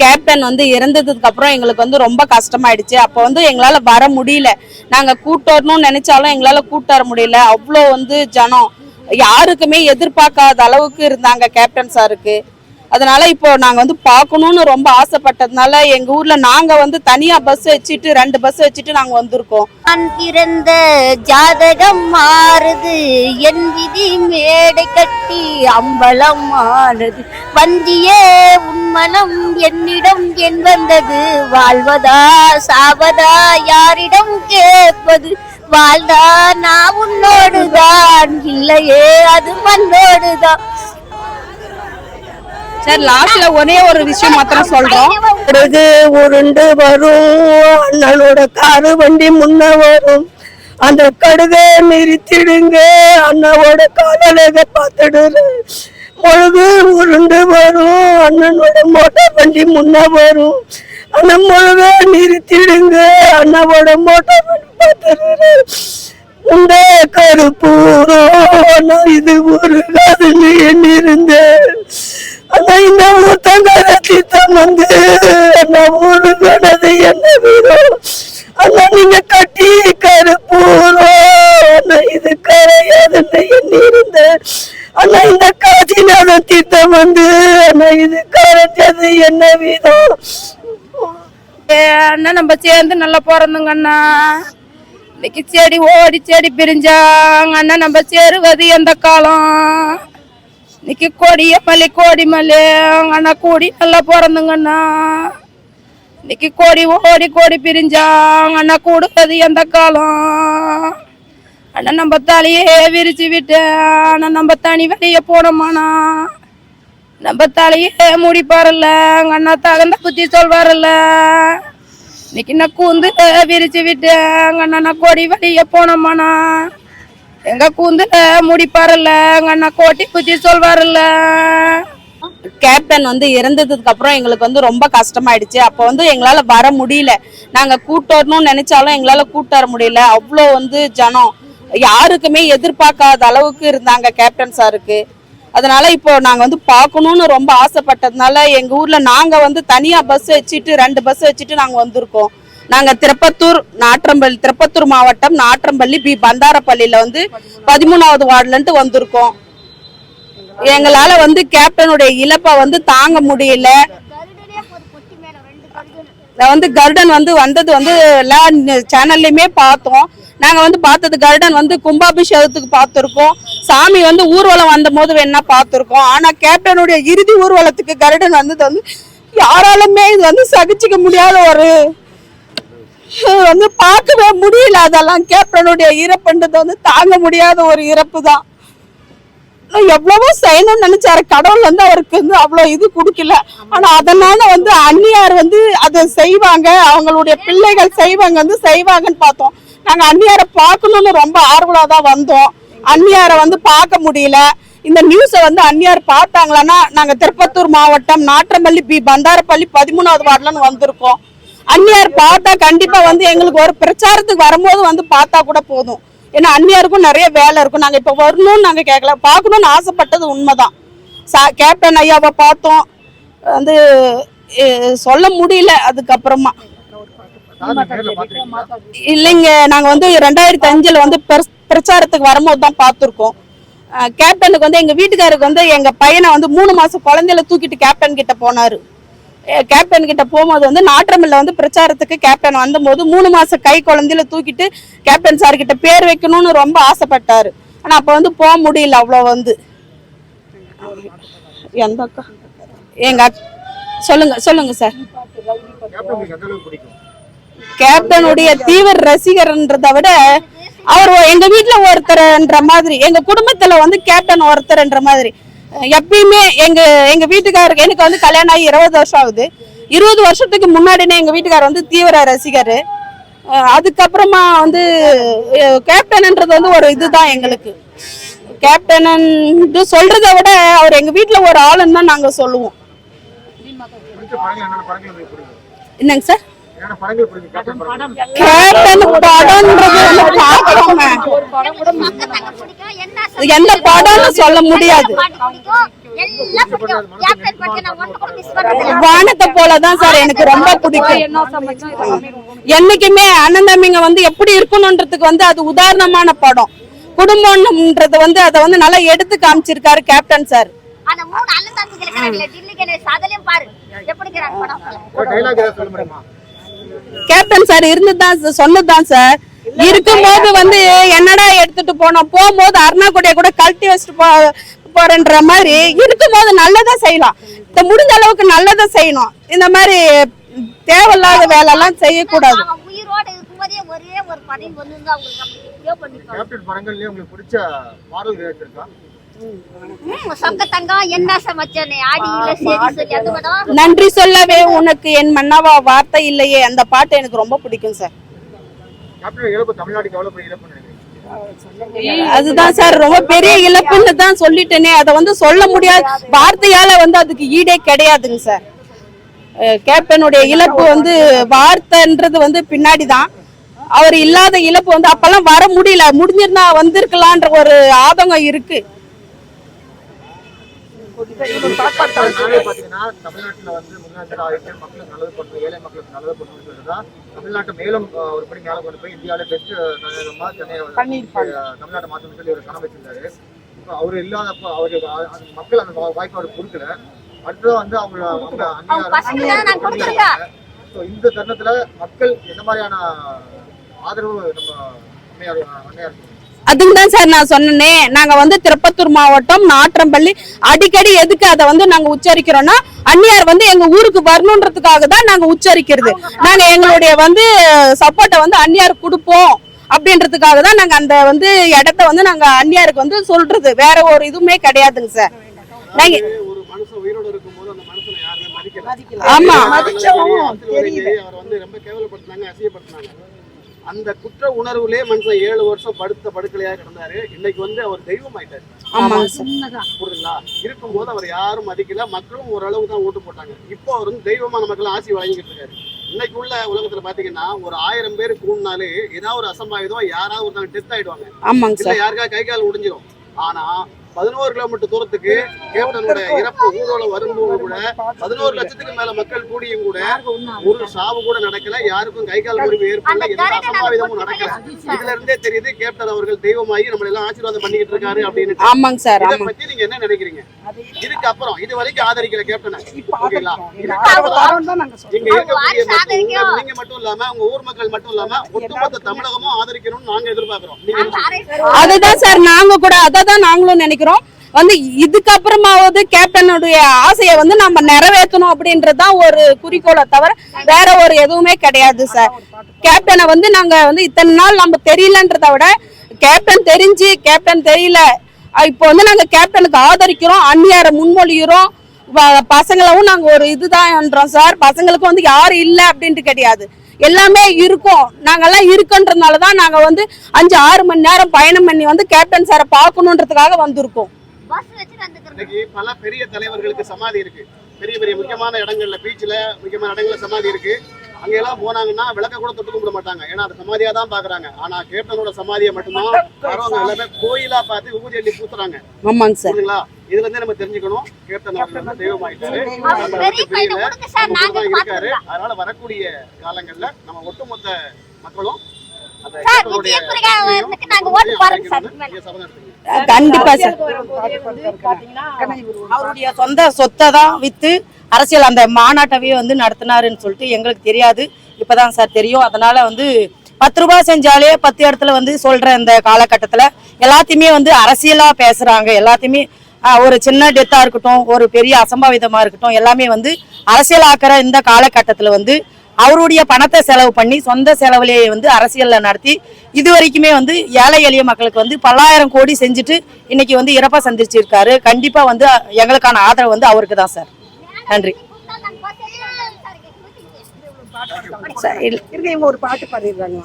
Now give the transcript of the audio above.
Captain வந்து இறந்ததுக்கு அப்புறம் எங்களுக்கு வந்து ரொம்ப கஷ்டமாயிடுச்சு. அப்போ வந்து எங்களால வர முடியல. நாங்க கூட்டு வரணும்னு நினைச்சாலும் எங்களால கூட்டு வர முடியல. அவ்வளோ வந்து ஜனம். யாருக்குமே எதிர்பார்க்காத அளவுக்கு இருந்தாங்க கேப்டன் சாருக்கு. அதனால இப்போ நாங்க வந்து பார்க்கணும்னு ரொம்ப ஆசைப்பட்டதுனால எங்க ஊர்ல நாங்க வந்து தனியா பஸ் வச்சுட்டு ரெண்டு பஸ் வச்சுட்டு நாங்க வந்திருக்கோம். நான் பிறந்த ஜாதகம் மாறுது. என் விதி மேடை கட்டி அம்பலம் ஆனது. வந்தியே உன்மனம் என்னிடம் என் வந்தது. வாழ்வதா சாவதா யாரிடம் கேட்பது? வாழ்தா நான் உன்னோடுதான். இல்லையே அது மண்ணோடுதான். சார் லாஸ்ட்ல ஒரே ஒரு விஷயம் மாத்திரம் சொல்றோம். பிறகு உருண்டு வரும் அண்ணனோட காரு வண்டி முன்ன வரும். அந்த கடுகை நிறுத்திடுங்க அண்ணாவோட காலழக பார்த்துடுற பொழுது உருண்டு வரும் அண்ணனோட மோட்டார் வண்டி முன்ன வரும். அந்த முழுக நிறுத்திடுங்க அண்ணாவோட மோட்டார் வண்டி பார்த்துடுற உண்ட கருப்பூரோ நான் இது ஒரு காதல் எண்ணிருந்தேன். வந்து நான் ஊரு என்ன வீரம் ஆனா நீங்க கட்டி கருப்பூரோ இது கரையாதுன்னு எண்ணிருந்தேன் ஆனா இந்த காசிநாத தீர்த்தம் வந்து ஆனா இது கரைச்சது என்ன வீதம் அண்ணா நம்ம சேர்ந்து நல்லா பிறந்தோங்க அண்ணா. இன்னைக்கு செடி ஓடி செடி பிரிஞ்சாங்க அண்ணா. நம்ம சேருவது எந்த காலம்? இன்னைக்கு கொடிய மல்லி கோடி மல்லி அண்ணா கூடி நல்லா பிறந்துங்கண்ணா இன்னைக்கு கோடி ஓடி கோடி பிரிஞ்சாங்க அண்ணா கூடுவது எந்த காலம் அண்ணா நம்ம தலையே விரிச்சு விட்டேன் அண்ணா நம்ம தனி வெளியே போனோமாண்ணா நம்ம தலையே முடிப்பாருல்ல அண்ணா தகுந்த புத்தி சொல்வாருல்ல இன்னைக்கு நான் கூந்து விரிச்சு விட்டேன் அண்ணா நான் கொடி வழிய போனோமாண்ணா எங்க கூந்துல முடிப்பாருல்ல எங்க அண்ணா கோட்டி குத்தி சொல்வாருல்ல கேப்டன் வந்து இறந்ததுக்கு அப்புறம் எங்களுக்கு வந்து ரொம்ப கஷ்டமாயிடுச்சு. அப்போ வந்து எங்களால வர முடியல. நாங்க கூட்டணும்னு நினைச்சாலும் எங்களால கூட்டு வர முடியல. அவ்வளோ வந்து ஜனம். யாருக்குமே எதிர்பார்க்காத அளவுக்கு இருந்தாங்க கேப்டன் சாருக்கு. அதனால இப்போ நாங்க வந்து பார்க்கணும்னு ரொம்ப ஆசைப்பட்டதுனால எங்க ஊர்ல நாங்க வந்து தனியா பஸ் வச்சுட்டு ரெண்டு பஸ் வச்சுட்டு நாங்க வந்திருக்கோம். நாங்கள் திருப்பத்தூர் நாற்றம்பள்ளி திருப்பத்தூர் மாவட்டம் நாற்றம்பள்ளி பி. பந்தாரப்பள்ளியில் வந்து பதிமூணாவது வார்டுலன்ட்டு வந்திருக்கோம். எங்களால் வந்து கேப்டனுடைய இழப்பை வந்து தாங்க முடியல. நான் வந்து கருடன் வந்து வந்தது வந்து எல்லா சேனல்லையுமே பார்த்தோம். நாங்கள் வந்து பார்த்தது கருடன் வந்து கும்பாபிஷேகத்துக்கு பார்த்துருக்கோம். சாமி வந்து ஊர்வலம் வந்த போது வேணா பார்த்துருக்கோம். ஆனால் கேப்டனுடைய இறுதி ஊர்வலத்துக்கு கருடன் வந்தது வந்து யாராலுமே இது வந்து சகிச்சிக்க முடியாத ஒரு வந்து பார்க்கவே முடியல அதெல்லாம் கேப்டனுடைய இறப்புன்றது வந்து தாங்க முடியாத ஒரு இறப்பு தான் நான் எவ்வளவோ செய்யணும்னு நினைச்சாரு. கடவுள் வந்து அவருக்கு வந்து அவ்வளோ இது கொடுக்கல. ஆனா அதனால வந்து அந்நியார் வந்து அதை செய்வாங்க. அவங்களுடைய பிள்ளைகள் செய்வாங்க வந்து செய்வாங்கன்னு பார்த்தோம். நாங்க அந்நியாரை பார்க்கணும்னு ரொம்ப ஆர்வலா தான் வந்தோம். அந்நியாரை வந்து பார்க்க முடியல. இந்த நியூஸை வந்து அந்நியார் பார்த்தாங்களான்னா நாங்க திருப்பத்தூர் மாவட்டம் நாற்றம்பள்ளி பி பந்தாரப்பள்ளி பதிமூணாவது வார்டுலன்னு வந்திருக்கோம். அந்நியார் பார்த்தா கண்டிப்பா வந்து எங்களுக்கு ஒரு பிரச்சாரத்துக்கு வரும்போது வந்து பார்த்தா கூட போதும். ஏன்னா அந்நியாருக்கும் நிறைய வேலை இருக்கும். நாங்க இப்ப வரணும்னு நாங்க கேட்கல பார்க்கணும்னு ஆசைப்பட்டது உண்மைதான். சா கேப்டன் ஐயாவை பார்த்தோம். வந்து சொல்ல முடியல அதுக்கப்புறமா. இல்லைங்க. நாங்க வந்து ரெண்டாயிரத்தி அஞ்சுல வந்து பிரச்சாரத்துக்கு வரும்போது தான் பார்த்துருக்கோம். கேப்டனுக்கு வந்து எங்க வீட்டுக்காருக்கு வந்து எங்க பையனை வந்து மூணு மாசம் குழந்தையில தூக்கிட்டு கேப்டன் கிட்ட போனாரு. கேப்டன் கிட்ட போகும்போது வந்து நாற்றமில்ல வந்து பிரச்சாரத்துக்கு கேப்டன் வந்தபோது மூணு மாசம் கை குழந்தையில தூக்கிட்டு கேப்டன் சார் கிட்ட பேர் வைக்கணும்னு ரொம்ப ஆசைப்பட்டாரு. ஆனா அப்ப வந்து போக முடியல அவ்வளோ வந்து. எந்த அக்கா? எங்க சொல்லுங்க சொல்லுங்க சார் கேப்டனுடைய தீவிர ரசிகர்ன்றதை விட அவர் எங்க வீட்ல ஒருத்தர்ன்ற மாதிரி எங்க குடும்பத்துல வந்து கேப்டன் ஒருத்தர்ன்ற மாதிரி. எப்பயுமே எங்க எங்க வீட்டுக்காரருக்கு எனக்கு வந்து கல்யாணம் ஆகி இருபது வருஷம் ஆகுது. இருபது வருஷத்துக்கு முன்னாடினே எங்க வீட்டுக்காரர் வந்து தீவிர ரசிகர். அதுக்கப்புறமா வந்து கேப்டன்ன்றது வந்து ஒரு இதுதான் எங்களுக்கு. கேப்டன் சொல்றதை விட அவர் எங்க வீட்ல ஒரு ஆளுன்னு தான் நாங்க சொல்லுவோம். என்னங்க சார்? கேப்டன் படம்ன்றது வந்து பார்க்கலாமே எந்த படம்னு சொல்ல முடியாது. வானத்தை போலதான் சார் எனக்கு ரொம்ப பிடிக்கும். என்னைக்குமே அண்ணன் தம்பிங்க வந்து எப்படி இருக்கணும்ன்றதுக்கு வந்து அது உதாரணமான படம். குடும்பம்ன்றது வந்து அதை வந்து நல்லா எடுத்து காமிச்சிருக்காரு கேப்டன் சார். அந்த மூணு அண்ணன் பாரு. எப்படி கேப்டன் சார் இருந்துதான் சொன்னதுதான் சார். இருக்கும்போது வந்து என்னடா எடுத்துட்டு போனோம்? போகும்போது அருணாக்குடிய கூட கழட்டி வச்சுட்டு போ போறன்ற மாதிரி இருக்கும்போது நல்லதா செய்யலாம். இந்த முடிஞ்ச அளவுக்கு நல்லதா செய்யணும். இந்த மாதிரி தேவையில்லாத வேலை எல்லாம் செய்யக்கூடாது ஒரே ஒரு படங்கள்லயே உங்களுக்கு பிடிச்ச ஏதாச்சும் இருக்கா? நன்றி சொல்லவே உனக்கு என் மன்னவா வார்த்தை இல்லையே அந்த பாட்டு எனக்கு ரொம்ப பிடிக்கும் சார். அதுதான் சார். ரொம்ப பெரிய இழப்புன்னு தான் சொல்லிட்டேனே அதை வந்து சொல்ல முடியாது. வார்த்தையால வந்து அதுக்கு ஈடே கிடையாதுங்க சார். கேப்டனுடைய இழப்பு வந்து வார்த்தைன்றது வந்து பின்னாடி தான் அவர் இல்லாத இழப்பு வந்து அப்பெல்லாம் வர முடியல. முடிஞ்சிருந்தா வந்திருக்கலான்ற ஒரு ஆதங்கம் இருக்கு. பாத்தீங்கன்னா தமிழ்நாட்டுல வந்து முன்னாடி ஆயிட்டு மக்களுக்கு நல்லது பண்ணணும் ஏழை மக்களுக்கு நல்லது பண்ணணும்னு சொல்லிதான் தமிழ்நாட்டை மேலும் ஒரு படி மேல கொண்டு போய் இந்தியாவில பெஸ்ட் நகரமா அஹ், தமிழ்நாட்டை மாற்றணும்னு சொல்லி ஒரு கனவு வச்சிருந்தாரு. அவர் இல்லாதப்ப அவரு அ- அந்த மக்கள் அந்த வாய்ப்பு அவருக்கு கொடுக்கல. அடுத்தது வந்து அவங்க இந்த தருணத்துல மக்கள் என்ன மாதிரியான ஆதரவு நம்ம அன்னையார் அன்னையார் அதுக்கு தான் சார் நான் சொன்னேனே. நாங்க வந்து திருப்பத்தூர் மாவட்டம் நாற்றம்பள்ளி அடிக்கடி எதுக்கு அதை வந்து நாங்க உச்சரிக்கிறோம்னா அந்நியார் வந்து எங்க ஊருக்கு வரணுன்றதுக்காக தான் நாங்க உச்சரிக்கிறது. நாங்க எங்களுடைய வந்து சப்போர்ட்டை வந்து அந்நியார் கொடுப்போம். அப்படின்றதுக்காக தான் நாங்க அந்த வந்து இடத்த வந்து நாங்க அந்நியாருக்கு வந்து சொல்றது. வேற ஒரு இதுவுமே கிடையாதுங்க சார். நாங்க ஆமா. அந்த குற்ற உணர்வுலே மனுஷன் ஏழு வருஷம் படுத்த படுக்கலையா கிடந்தாரு. இன்னைக்கு வந்து அவர் தெய்வம் ஆயிட்டாரு ஆமாங்க சார் புரியுதுங்களா? இருக்கும்போது அவர் யாரும் மதிக்கல. மக்களும் ஓரளவுக்கு தான் ஓட்டு போட்டாங்க. இப்போ அவர் வந்து தெய்வமா நமக்கெல்லாம் ஆசி வழங்கிட்டு இருக்காரு. இன்னைக்கு உள்ள உலகத்துல பாத்தீங்கன்னா ஒரு ஆயிரம் பேர் கூடினாலே ஏதாவது ஒரு அசம்பாவிதம் யாராவது ஒருத்தவங்க டெஸ்ட் ஆயிடுவாங்க. இல்ல யாருக்கா கை கால் ஒடிஞ்சிரும் ஆனா பதினோரு கிலோமீட்டர் தூரத்துக்கு கேப்டனோட இறப்பு ஊர்வலம் வரும்போது கூட பதினோரு லட்சத்துக்கு மேல மக்கள் கூடியும் கூட ஒரு சாவு கூட நடக்கல. யாருக்கும் கை கால் முறிவு ஏற்படல. எந்த அசம்பாவிதமும் நடக்கல. இதுல இருந்தே தெரியுது கேப்டன் அவர்கள் தெய்வமாகி நம்மள எல்லாம் ஆசீர்வாதம் பண்ணிக்கிட்டு இருக்காரு அப்படின்னு. ஆமாங்க சார் இதை பத்தி நீங்க என்ன நினைக்கிறீங்க? இதுக்கு அப்புறம் இது வரைக்கும் ஆதரிக்கல கேப்டனை ஓகேங்களா? இருக்கக்கூடிய நீங்க மட்டும் இல்லாம உங்க ஊர் மக்கள் மட்டும் இல்லாம ஒட்டுமொத்த தமிழகமும் ஆதரிக்கணும்னு நாங்க எதிர்பார்க்கிறோம்? அதுதான் சார் நாங்க கூட அதை தான் நாங்களும் நினைக்கிறோம். வந்து இதுக்கப்புறமாவது கேப்டனுடைய ஆசையை வந்து நம்ம நிறைவேற்றணும் அப்படின்றதுதான் ஒரு குறிக்கோளை தவிர வேற ஒரு எதுவுமே கிடையாது சார். கேப்டனை வந்து நாங்க வந்து இத்தனை நாள் நம்ம தெரியலன்றத விட கேப்டன் தெரிஞ்சு கேப்டன் தெரியல இப்போ வந்து நாங்க கேப்டனுக்கு ஆதரிக்கிறோம் அந்நியாரை முன்மொழிகிறோம் வ- பசங்களவும் நாங்க ஒரு இதுதான்றோம் சார். பசங்களுக்கு வந்து யாரும் இல்லை அப்படின்ட்டு கிடையாது. எல்லாமே இருக்கும். நாங்கெல்லாம் இருக்கன்றதுனால தான் நாங்க வந்து அஞ்சு ஆறு மணி நேரம் பயணம் பண்ணி வந்து கேப்டன் சாரை பார்க்கணுன்றதுக்காக வந்திருக்கோம். பல பெரிய தலைவர்களுக்கு சமாதி இருக்கு. பெரிய பெரிய முக்கியமான இடங்கள்ல பீச்ல முக்கியமான இடங்கள்ல சமாதி இருக்கு. அங்க எல்லாம் போனாங்கன்னா விளக்க கூட தொட்டு கும்பிட மாட்டாங்க. ஏன்னா அது சமாதியா தான் பாக்குறாங்க. ஆனா கேப்டனோட சமாதியை மட்டும்தான் வரவங்க எல்லாமே கோயிலா பார்த்து விபூதி அள்ளி பூத்துறாங்க. ஆமாங்க சார். புரியுதுங்களா? இதுல இருந்தே நம்ம தெரிஞ்சுக்கணும். கேப்டன் அவர்கள் நாங்க தான் இருக்காரு. அதனால வரக்கூடிய காலங்கள்ல நம்ம ஒட்டுமொத்த மக்களும் அந்த கண்டிப்பா சார். அவருடைய சொந்த சொத்தை தான் வித்து அரசியல் அந்த மாநாட்டவே வந்து நடத்தினாருன்னு சொல்லிட்டு எங்களுக்கு தெரியாது. இப்பதான் சார் தெரியும். அதனால வந்து பத்து ரூபாய் செஞ்சாலே பத்து இடத்துல வந்து சொல்ற இந்த காலகட்டத்துல எல்லாத்தையுமே வந்து அரசியலா பேசுறாங்க. எல்லாத்தையுமே ஒரு சின்ன டெத்தா இருக்கட்டும் ஒரு பெரிய அசம்பாவிதமா இருக்கட்டும் எல்லாமே வந்து அரசியலாக்குற இந்த காலகட்டத்துல வந்து அவருடைய பணத்தை செலவு பண்ணி சொந்த செலவுலேயே வந்து அரசியலில் நடத்தி இது வரைக்குமே வந்து ஏழை எளிய மக்களுக்கு வந்து பல்லாயிரம் கோடி செஞ்சுட்டு இன்னைக்கு வந்து இறப்பாக சந்திச்சிருக்காரு. கண்டிப்பாக வந்து எங்களுக்கான ஆதரவு வந்து அவருக்கு தான் சார். நன்றி. சார் இவங்க ஒரு பாட்டு பாடிடுறாங்க.